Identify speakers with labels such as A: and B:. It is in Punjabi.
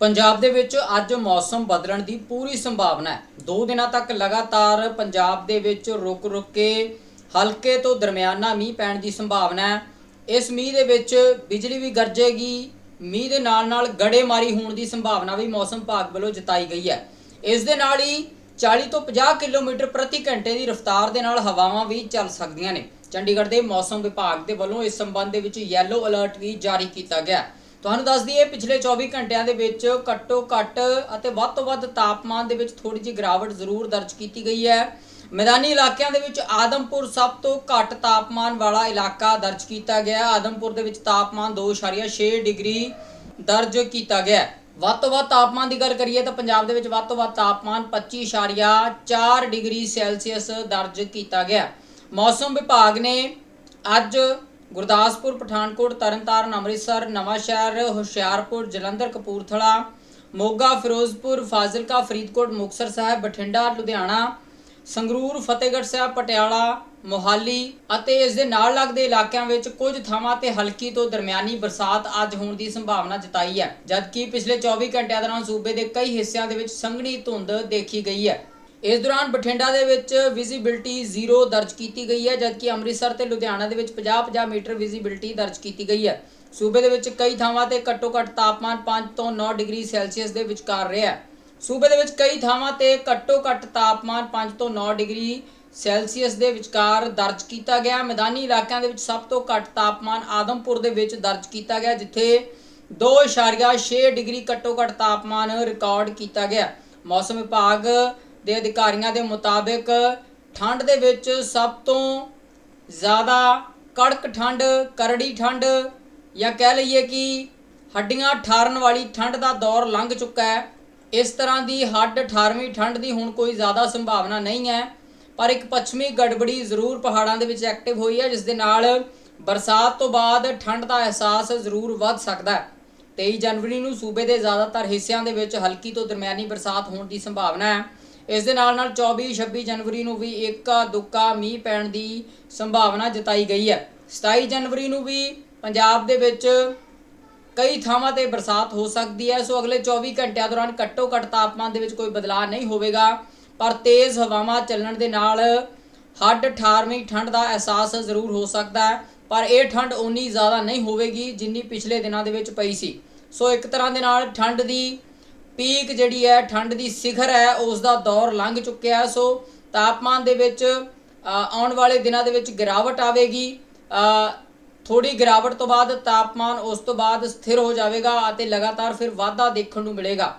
A: ਪੰਜਾਬ ਦੇ ਵਿੱਚ ਅੱਜ ਮੌਸਮ ਬਦਲਣ ਦੀ ਪੂਰੀ ਸੰਭਾਵਨਾ ਹੈ। ਦੋ ਦਿਨਾਂ ਤੱਕ ਲਗਾਤਾਰ ਪੰਜਾਬ ਦੇ ਵਿੱਚ ਰੁਕ-ਰੁਕ ਕੇ ਹਲਕੇ ਤੋਂ ਦਰਮਿਆਨਾ ਮੀਂਹ ਪੈਣ ਦੀ ਸੰਭਾਵਨਾ ਹੈ। ਇਸ ਮੀਂਹ ਦੇ ਵਿੱਚ ਬਿਜਲੀ ਵੀ ਗਰਜੇਗੀ। ਮੀਂਹ ਦੇ ਨਾਲ-ਨਾਲ ਗੜੇਮਾਰੀ ਹੋਣ ਦੀ ਸੰਭਾਵਨਾ ਵੀ ਮੌਸਮ ਵਿਭਾਗ ਵੱਲੋਂ ਜਤਾਈ ਗਈ ਹੈ। ਇਸ ਦੇ ਨਾਲ ਹੀ 40 ਤੋਂ 50 ਕਿਲੋਮੀਟਰ ਪ੍ਰਤੀ ਘੰਟੇ ਦੀ ਰਫ਼ਤਾਰ ਦੇ ਨਾਲ ਹਵਾਵਾਂ ਵੀ ਚੱਲ ਸਕਦੀਆਂ ਨੇ। ਚੰਡੀਗੜ੍ਹ ਦੇ ਮੌਸਮ ਵਿਭਾਗ ਦੇ ਵੱਲੋਂ ਇਸ ਸੰਬੰਧ ਦੇ ਵਿੱਚ ਯੈਲੋ ਅਲਰਟ ਵੀ ਜਾਰੀ ਕੀਤਾ ਗਿਆ ਹੈ। ਤੁਹਾਨੂੰ ਦੱਸ ਦਈਏ ਪਿਛਲੇ 24 ਘੰਟਿਆਂ ਦੇ ਵਿੱਚ ਘੱਟੋ ਘੱਟ ਅਤੇ ਵੱਧ ਤੋਂ ਵੱਧ ਤਾਪਮਾਨ ਦੇ ਵਿੱਚ ਥੋੜੀ ਜਿਹੀ ਗਿਰਾਵਟ ਜ਼ਰੂਰ ਦਰਜ ਕੀਤੀ ਗਈ ਹੈ। ਮੈਦਾਨੀ ਇਲਾਕਿਆਂ ਦੇ ਵਿੱਚ ਆਦਮਪੁਰ ਸਭ ਤੋਂ ਘੱਟ ਤਾਪਮਾਨ ਵਾਲਾ ਇਲਾਕਾ ਦਰਜ ਕੀਤਾ ਗਿਆ ਆਦਮਪੁਰ ਦੇ ਵਿੱਚ ਤਾਪਮਾਨ 2.6 ਡਿਗਰੀ ਦਰਜ ਕੀਤਾ ਗਿਆ ਵੱਧ ਤੋਂ ਵੱਧ ਤਾਪਮਾਨ ਦੀ ਗੱਲ ਕਰੀਏ ਤਾਂ ਪੰਜਾਬ ਦੇ ਵਿੱਚ ਵੱਧ ਤੋਂ ਵੱਧ ਤਾਪਮਾਨ 25.4 ਡਿਗਰੀ ਸੈਲਸੀਅਸ ਦਰਜ ਕੀਤਾ ਗਿਆ ਮੌਸਮ ਵਿਭਾਗ ਨੇ ਅੱਜ ਗੁਰਦਾਸਪੁਰ, ਪਠਾਨਕੋਟ, ਤਰਨਤਾਰਨ, ਅੰਮ੍ਰਿਤਸਰ, ਨਵਾਂਸ਼ਹਿਰ, ਹੁਸ਼ਿਆਰਪੁਰ, ਜਲੰਧਰ, ਕਪੂਰਥਲਾ, ਮੋਗਾ, ਫਿਰੋਜ਼ਪੁਰ, ਫਾਜ਼ਿਲਕਾ, ਫਰੀਦਕੋਟ, ਮੁਕਤਸਰ ਸਾਹਿਬ, ਬਠਿੰਡਾ, ਲੁਧਿਆਣਾ, ਸੰਗਰੂਰ, ਫਤਿਹਗੜ੍ਹ ਸਾਹਿਬ, ਪਟਿਆਲਾ, ਮੋਹਾਲੀ ਅਤੇ ਇਸ ਦੇ ਨਾਲ ਲੱਗਦੇ ਇਲਾਕਿਆਂ ਵਿੱਚ ਕੁਝ ਥਾਵਾਂ ਤੇ ਹਲਕੀ ਤੋਂ ਦਰਮਿਆਨੀ ਬਰਸਾਤ ਅੱਜ ਹੋਣ ਦੀ ਸੰਭਾਵਨਾ ਜਤਾਈ ਹੈ, ਜਦਕਿ ਪਿਛਲੇ 24 ਘੰਟਿਆਂ ਦੌਰਾਨ ਸੂਬੇ ਦੇ ਕਈ ਹਿੱਸਿਆਂ ਦੇ ਵਿੱਚ ਸੰਘਣੀ ਧੁੰਦ ਦੇਖੀ ਗਈ ਹੈ। ਇਸ ਦੌਰਾਨ ਬਠਿੰਡਾ ਦੇ ਵਿੱਚ ਵਿਜ਼ਿਬਿਲਟੀ 0 ਦਰਜ ਕੀਤੀ ਗਈ ਹੈ, ਜਦਕਿ ਅੰਮ੍ਰਿਤਸਰ ਤੇ ਲੁਧਿਆਣਾ ਦੇ ਵਿੱਚ 50-50 ਮੀਟਰ ਵਿਜ਼ਿਬਿਲਟੀ ਦਰਜ ਕੀਤੀ ਗਈ ਹੈ। ਸੂਬੇ ਦੇ ਵਿੱਚ ਕਈ ਥਾਵਾਂ ਤੇ ਘੱਟੋ-ਘੱਟ ਤਾਪਮਾਨ 5 ਤੋਂ 9 ਡਿਗਰੀ ਸੈਲਸੀਅਸ ਦੇ ਵਿਚਕਾਰ ਰਿਹਾ ਸੂਬੇ ਦੇ ਵਿੱਚ ਕਈ ਥਾਵਾਂ ਤੇ ਘੱਟੋ-ਘੱਟ ਤਾਪਮਾਨ 5 ਤੋਂ 9 ਡਿਗਰੀ ਸੈਲਸੀਅਸ ਦੇ ਵਿਚਕਾਰ ਦਰਜ ਕੀਤਾ ਗਿਆ। ਮੈਦਾਨੀ ਇਲਾਕਿਆਂ ਦੇ ਵਿੱਚ ਸਭ ਤੋਂ ਘੱਟ ਤਾਪਮਾਨ ਆਦਮਪੁਰ ਦੇ ਵਿੱਚ ਦਰਜ ਕੀਤਾ ਗਿਆ, ਜਿੱਥੇ 2.6 ਡਿਗਰੀ ਘੱਟੋ-ਘੱਟ ਤਾਪਮਾਨ ਰਿਕਾਰਡ ਕੀਤਾ ਗਿਆ। ਮੌਸਮ ਵਿਭਾਗ ਦੇ ਅਧਿਕਾਰੀਆਂ ਦੇ ਮੁਤਾਬਕ ਠੰਡ ਦੇ ਵਿੱਚ ਸਭ ਤੋਂ ਜ਼ਿਆਦਾ ਕੜਕ ਠੰਡ, ਕਰੜੀ ਠੰਡ ਜਾਂ ਕਹਿ ਲਈਏ ਕਿ ਹੱਡੀਆਂ ਠਾਰਨ ਵਾਲੀ ਠੰਡ ਦਾ ਦੌਰ ਲੰਘ ਚੁੱਕਾ ਹੈ। ਇਸ ਤਰ੍ਹਾਂ ਦੀ ਹੱਡ ਠਾਰਵੀਂ ਠੰਡ ਦੀ ਹੁਣ ਕੋਈ ਜ਼ਿਆਦਾ ਸੰਭਾਵਨਾ ਨਹੀਂ ਹੈ, ਪਰ ਇੱਕ ਪੱਛਮੀ ਗੜਬੜੀ ਜ਼ਰੂਰ ਪਹਾੜਾਂ ਦੇ ਵਿੱਚ ਐਕਟਿਵ ਹੋਈ ਹੈ, ਜਿਸ ਦੇ ਨਾਲ ਬਰਸਾਤ ਤੋਂ ਬਾਅਦ ਠੰਡ ਦਾ ਅਹਿਸਾਸ ਜ਼ਰੂਰ ਵੱਧ ਸਕਦਾ ਹੈ। 23 ਜਨਵਰੀ ਨੂੰ ਸੂਬੇ ਦੇ ਜ਼ਿਆਦਾਤਰ ਹਿੱਸਿਆਂ ਦੇ ਵਿੱਚ ਹਲਕੀ ਤੋਂ ਦਰਮਿਆਨੀ ਬਰਸਾਤ ਹੋਣ ਦੀ ਸੰਭਾਵਨਾ ਹੈ। ਇਸ ਦੇ ਨਾਲ ਨਾਲ 24 26 ਜਨਵਰੀ ਨੂੰ ਵੀ ਇੱਕਾ ਦੁੱਕਾ ਮੀਂਹ ਪੈਣ ਦੀ ਸੰਭਾਵਨਾ ਜਤਾਈ ਗਈ ਹੈ। 27 ਜਨਵਰੀ ਨੂੰ ਵੀ ਪੰਜਾਬ ਦੇ ਵਿੱਚ ਕਈ ਥਾਵਾਂ ਤੇ ਬਰਸਾਤ ਹੋ ਸਕਦੀ ਹੈ। ਸੋ ਅਗਲੇ 24 ਘੰਟਿਆਂ ਦੌਰਾਨ ਘੱਟੋ ਘੱਟ ਤਾਪਮਾਨ ਦੇ ਵਿੱਚ ਕੋਈ ਬਦਲਾਅ ਨਹੀਂ ਹੋਵੇਗਾ। ਪਰ ਤੇਜ਼ ਹਵਾਵਾਂ ਚੱਲਣ ਦੇ ਨਾਲ ਹੱਡ ਠਾਰਵੀਂ ਠੰਡ ਦਾ ਅਹਿਸਾਸ ਜ਼ਰੂਰ ਹੋ ਸਕਦਾ ਹੈ। ਪਰ ਇਹ ਠੰਡ ਉਨੀ ਜ਼ਿਆਦਾ ਨਹੀਂ ਹੋਵੇਗੀ ਜਿੰਨੀ ਪਿਛਲੇ ਦਿਨਾਂ ਦੇ ਵਿੱਚ ਪਈ ਸੀ। ਸੋ ਇੱਕ ਤਰ੍ਹਾਂ ਦੇ ਨਾਲ ਠੰਡ ਦੀ ਪੀਕ ਜਿਹੜੀ ਹੈ, ਠੰਡ ਦੀ ਸਿਖਰ ਹੈ ਉਸ ਦਾ ਦੌਰ ਲੰਘ ਚੁੱਕਿਆ ਸੋ ਤਾਪਮਾਨ ਦੇ ਵਿੱਚ ਆਉਣ ਵਾਲੇ ਦਿਨਾਂ ਦੇ ਵਿੱਚ ਗਿਰਾਵਟ ਆਵੇਗੀ। ਥੋੜੀ ਗਿਰਾਵਟ ਤੋਂ ਬਾਅਦ ਤਾਪਮਾਨ ਉਸ ਤੋਂ ਬਾਅਦ ਸਥਿਰ ਹੋ ਜਾਵੇਗਾ ਅਤੇ ਲਗਾਤਾਰ ਫਿਰ ਵਾਧਾ ਦੇਖਣ ਨੂੰ ਮਿਲੇਗਾ।